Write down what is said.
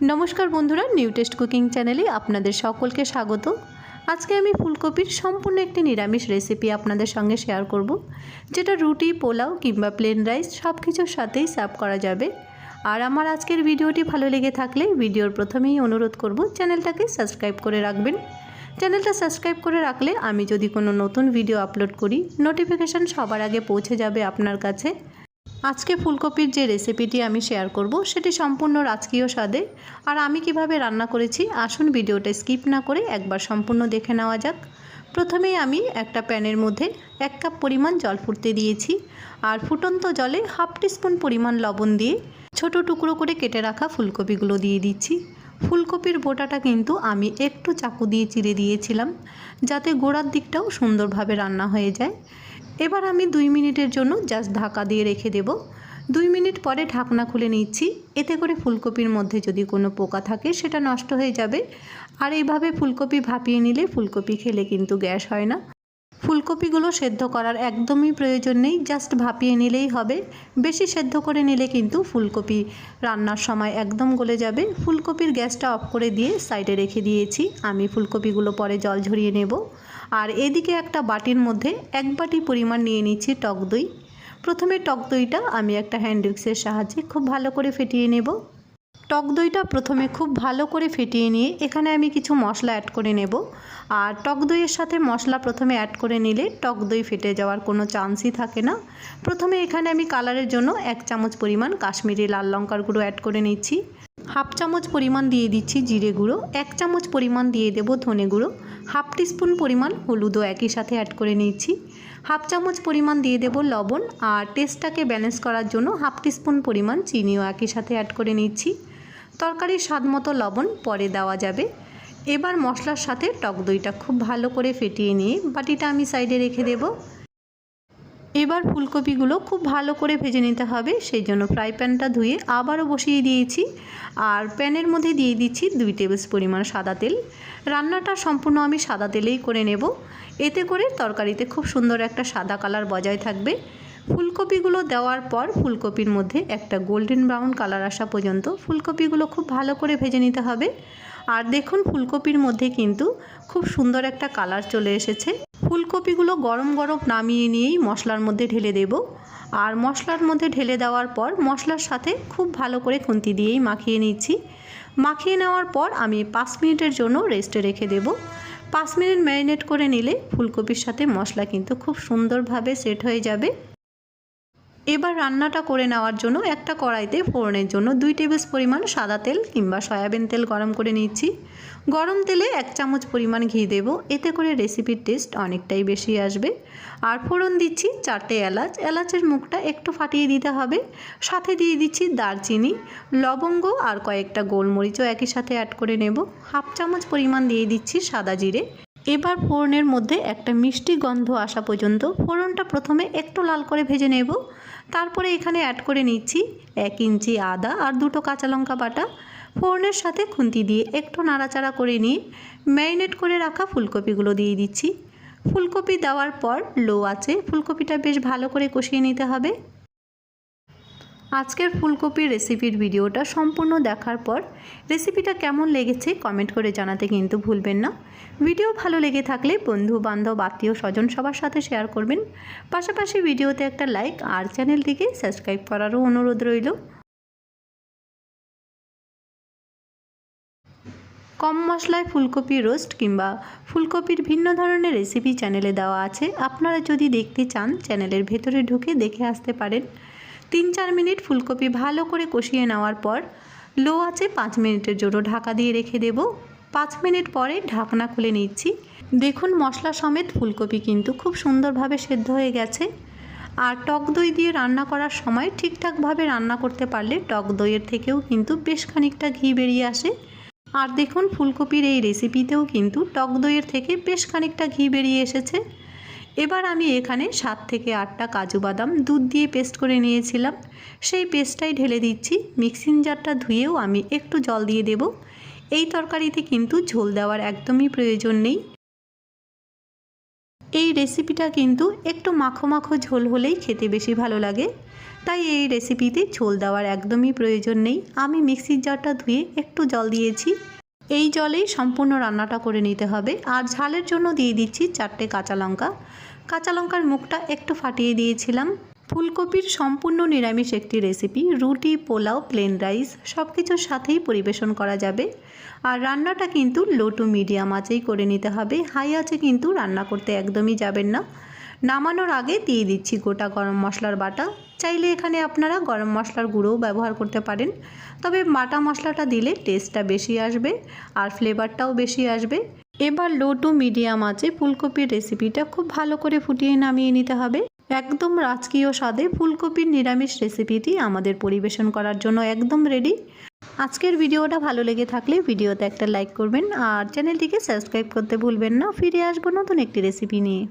নমস্কার বন্ধুরা new test cooking চ্যানেলে আপনাদের সকলকে স্বাগত। আজকে আমি ফুলকপির সম্পূর্ণ একটি নিরামিষ রেসিপি আপনাদের সঙ্গে শেয়ার করব, যেটা রুটি, পোলাও কিংবা প্লেন রাইস সব কিছুর সাথেই সার্ভ করা যাবে। আর আমার আজকের ভিডিওটি ভালো লেগে থাকলে ভিডিওর প্রথমেই অনুরোধ করব, চ্যানেলটাকে সাবস্ক্রাইব করে রাখবেন। চ্যানেলটা সাবস্ক্রাইব করে রাখলে আমি যদি কোনো নতুন ভিডিও আপলোড করি নোটিফিকেশান সবার আগে পৌঁছে যাবে আপনার কাছে। আজকে ফুলকপির যে রেসিপিটি আমি শেয়ার করব, সেটি সম্পূর্ণ রাজকীয় স্বাদে। আর আমি কীভাবে রান্না করেছি, আসুন ভিডিওটা স্কিপ না করে একবার সম্পূর্ণ দেখে নেওয়া যাক। প্রথমেই আমি একটা প্যানের মধ্যে এক কাপ পরিমাণ জল ফুটতে দিয়েছি, আর ফুটন্ত জলে হাফ টিস্পুন পরিমাণ লবণ দিয়ে ছোট টুকরো করে কেটে রাখা ফুলকপিগুলো দিয়ে দিচ্ছি। ফুলকপির বোটাটা কিন্তু আমি একটু চাকু দিয়ে চিড়ে দিয়েছিলাম, যাতে গোড়ার দিকটাও সুন্দরভাবে রান্না হয়ে যায়। এবার আমি দুই মিনিটের জন্য জাস্ট ঢাকা দিয়ে রেখে দেব। দুই মিনিট পরে ঢাকনা খুলে নিচ্ছি। এতে করে ফুলকপির মধ্যে যদি কোনো পোকা থাকে, সেটা নষ্ট হয়ে যাবে। আর এইভাবে ফুলকপি ভাপিয়ে নিলে ফুলকপি খেলে কিন্তু গ্যাস হয় না। ফুলকপিগুলো সেদ্ধ করার একদমই প্রয়োজন নেই জাস্ট ভাপিয়ে নিলেই হবে। বেশি সেদ্ধ করে নিলে কিন্তু ফুলকপি রান্নার সময় একদম গলে যাবে। ফুলকপির গ্যাসটা অফ করে দিয়ে সাইডে রেখে দিয়েছি। আমি ফুলকপিগুলো পরে জল ঝরিয়ে নেব। আর এদিকে একটা বাটির মধ্যে এক বাটি পরিমাণ নিয়ে নিচ্ছি টক দই। প্রথমে টক দইটা আমি একটা হ্যান্ড উইক্সের সাহায্যে খুব ভালো করে ফেটিয়ে নেব। টক দইটা প্রথমে খুব ভালো করে ফেটিয়ে নিয়ে এখানে আমি কিছু মশলা অ্যাড করে নেব। আর টক দইয়ের সাথে মশলা প্রথমে অ্যাড করে নিলে টক দই ফেটে যাওয়ার কোনো চান্সই থাকে না। প্রথমে এখানে আমি কালারের জন্য এক চামচ পরিমাণ কাশ্মীরি লাল লঙ্কার গুঁড়ো অ্যাড করে নিচ্ছি। হাফ চামচ পরিমাণ দিয়ে দিচ্ছি জিরে গুঁড়ো, এক চামচ পরিমাণ দিয়ে দেবো ধনে গুঁড়ো হাফ টিস্পুন পরিমাণ হলুদও একই সাথে অ্যাড করে নিয়েছি। হাফ চামচ পরিমাণ দিয়ে দেব লবণ আর টেস্টটাকে ব্যালেন্স করার জন্য হাফ টিস্পুন পরিমাণ চিনিও একই সাথে অ্যাড করে নিচ্ছি তরকারির স্বাদ মতো লবণ পরে দেওয়া যাবে। এবার মশলার সাথে টক দইটা খুব ভালো করে ফেটিয়ে নিয়ে বাটিটা আমি সাইডে রেখে দেব। এবার ফুলকপিগুলো খুব ভালো করে ভেজে নিতে হবে, সেই জন্য ফ্রাই প্যানটা ধুয়ে আবারও বসিয়ে দিয়েছি। আর প্যানের মধ্যে দিয়ে দিচ্ছি দুই টেবিল পরিমাণ সাদা তেল। রান্নাটা সম্পূর্ণ আমি সাদা তেলেই করে নেব। এতে করে তরকারিতে খুব সুন্দর একটা সাদা কালার বজায় থাকবে। ফুলকপিগুলো দেওয়ার পর ফুলকপির মধ্যে একটা গোল্ডেন ব্রাউন কালার আসা পর্যন্ত ফুলকপিগুলো খুব ভালো করে ভেজে নিতে হবে। আর দেখুন ফুলকপির মধ্যে কিন্তু খুব সুন্দর একটা কালার চলে এসেছে। ফুলকপিগুলো গরম গরম নামিয়ে নিয়েই মশলার মধ্যে ঢেলে দেব। আর মশলার মধ্যে ঢেলে দেওয়ার পর মশলার সাথে খুব ভালো করে খুন্তি দিয়েই মাখিয়ে নিচ্ছি। মাখিয়ে নেওয়ার পর আমি পাঁচ মিনিটের জন্য রেস্টে রেখে দেব। পাঁচ মিনিট ম্যারিনেট করে নিলে ফুলকপির সাথে মশলা কিন্তু খুব সুন্দরভাবে সেট হয়ে যাবে। এবার রান্নাটা করে নেওয়ার জন্য একটা কড়াইতে ফোড়নের জন্য দুই টেবিল পরিমাণ সাদা তেল কিংবা সয়াবিন তেল গরম করে নিচ্ছি। গরম তেলে এক চামচ পরিমাণ ঘি দেব, এতে করে রেসিপির টেস্ট অনেকটাই বেশি আসবে। আর ফোড়ন দিচ্ছি চারটে এলাচ, এলাচের মুখটা একটু ফাটিয়ে দিতে হবে। সাথে দিয়ে দিচ্ছি দারচিনি, লবঙ্গ আর কয়েকটা গোলমরিচও একই সাথে অ্যাড করে নেব। হাফ চামচ পরিমাণ দিয়ে দিচ্ছি সাদা জিরে। এবার ফোড়নের মধ্যে একটা মিষ্টি গন্ধ আসা পর্যন্ত ফোড়নটা প্রথমে একটু লাল করে ভেজে নেব। তারপরে এখানে অ্যাড করে নিচ্ছি এক ইঞ্চি আদা আর দুটো কাঁচা লঙ্কা বাটা। ফোড়নের সাথে খুন্তি দিয়ে একটু নাড়াচাড়া করে নিয়ে ম্যারিনেট করে রাখা ফুলকপিগুলো দিয়ে দিচ্ছি। ফুলকপি দেওয়ার পর লো আছে ফুলকপিটা বেশ ভালো করে কষিয়ে নিতে হবে। আজকের ফুলকপির রেসিপির ভিডিওটা সম্পূর্ণ দেখার পর রেসিপিটা কেমন লেগেছে কমেন্ট করে জানাতে কিন্তু ভুলবেন না। ভিডিও ভালো লেগে থাকলে বন্ধু বান্ধব আত্মীয় স্বজন সবার সাথে শেয়ার করবেন। পাশাপাশি ভিডিওতে একটা লাইক আর চ্যানেলটিকে সাবস্ক্রাইব করারও অনুরোধ রইল। কম মশলায় ফুলকপি রোস্ট কিংবা ফুলকপির ভিন্ন ধরনের রেসিপি চ্যানেলে দেওয়া আছে। আপনারা যদি দেখতে চান চ্যানেলের ভেতরে ঢুকে দেখে আসতে পারেন। তিন চার মিনিট ফুলকপি ভালো করে কষিয়ে নেওয়ার পর লো আছে পাঁচ মিনিটের জন্য ঢাকা দিয়ে রেখে দেব। পাঁচ মিনিট পরে ঢাকনা খুলে নিচ্ছি। দেখুন মশলা সমেত ফুলকপি কিন্তু খুব সুন্দরভাবে সেদ্ধ হয়ে গেছে। আর টক দই দিয়ে রান্না করার সময় ঠিকঠাকভাবে রান্না করতে পারলে টক দইয়ের থেকেও কিন্তু বেশ খানিকটা ঘি বেরিয়ে আসে। আর দেখুন ফুলকপির এই রেসিপিতেও কিন্তু টক দইয়ের থেকে বেশ খানিকটা ঘি বেরিয়ে এসেছে। এবার আমি এখানে সাত থেকে আটটা কাজু বাদাম দুধ দিয়ে পেস্ট করে নিয়েছিলাম। সেই পেস্টটাই ঢেলে দিচ্ছি। মিক্সিং জারটা ধুয়েও আমি একটু জল দিয়ে দেব। এই তরকারিতে কিন্তু ঝোল দেওয়ার একদমই প্রয়োজন নেই। এই রেসিপিটা কিন্তু একটু মাখো মাখো ঝোল হলেই খেতে বেশি ভালো লাগে। তাই এই রেসিপিতে ঝোল দেওয়ার একদমই প্রয়োজন নেই। আমি মিক্সির জারটা ধুয়ে একটু জল দিয়েছি। এই জলেই সম্পূর্ণ রান্নাটা করে নিতে হবে। আর ঝালের জন্য দিয়ে দিচ্ছি চারটে কাঁচা লঙ্কা। কাঁচা লঙ্কার মুখটা একটু ফাটিয়ে দিয়েছিলাম। ফুলকপির সম্পূর্ণ নিরামিষ একটি রেসিপি রুটি, পোলাও প্লেন রাইস সব কিছুর সাথেই পরিবেশন করা যাবে। আর রান্নাটা কিন্তু লো টু মিডিয়াম আঁচেই করে নিতে হবে। হাই আঁচে কিন্তু রান্না করতে একদমই যাবেন না। নামানোর আগে দিয়ে দিচ্ছি গোটা গরম মশলার বাটা। চাইলে এখানে আপনারা গরম মশলার গুঁড়োও ব্যবহার করতে পারেন। তবে বাটা মশলাটা দিলে টেস্টটা বেশি আসবে আর ফ্লেভারটাও বেশি আসবে। এবার লো টু মিডিয়াম আছে ফুলকপির রেসিপিটা খুব ভালো করে ফুটিয়ে নামিয়ে নিতে হবে। একদম রাজকীয় স্বাদে ফুলকপির নিরামিষ রেসিপিটি আমাদের পরিবেশন করার জন্য একদম রেডি আজকের ভিডিওটা ভালো লেগে থাকলে ভিডিওতে একটা লাইক করবেন আর চ্যানেলটিকে সাবস্ক্রাইব করতে ভুলবেন না। ফিরে আসব নতুন একটি রেসিপি নিয়ে।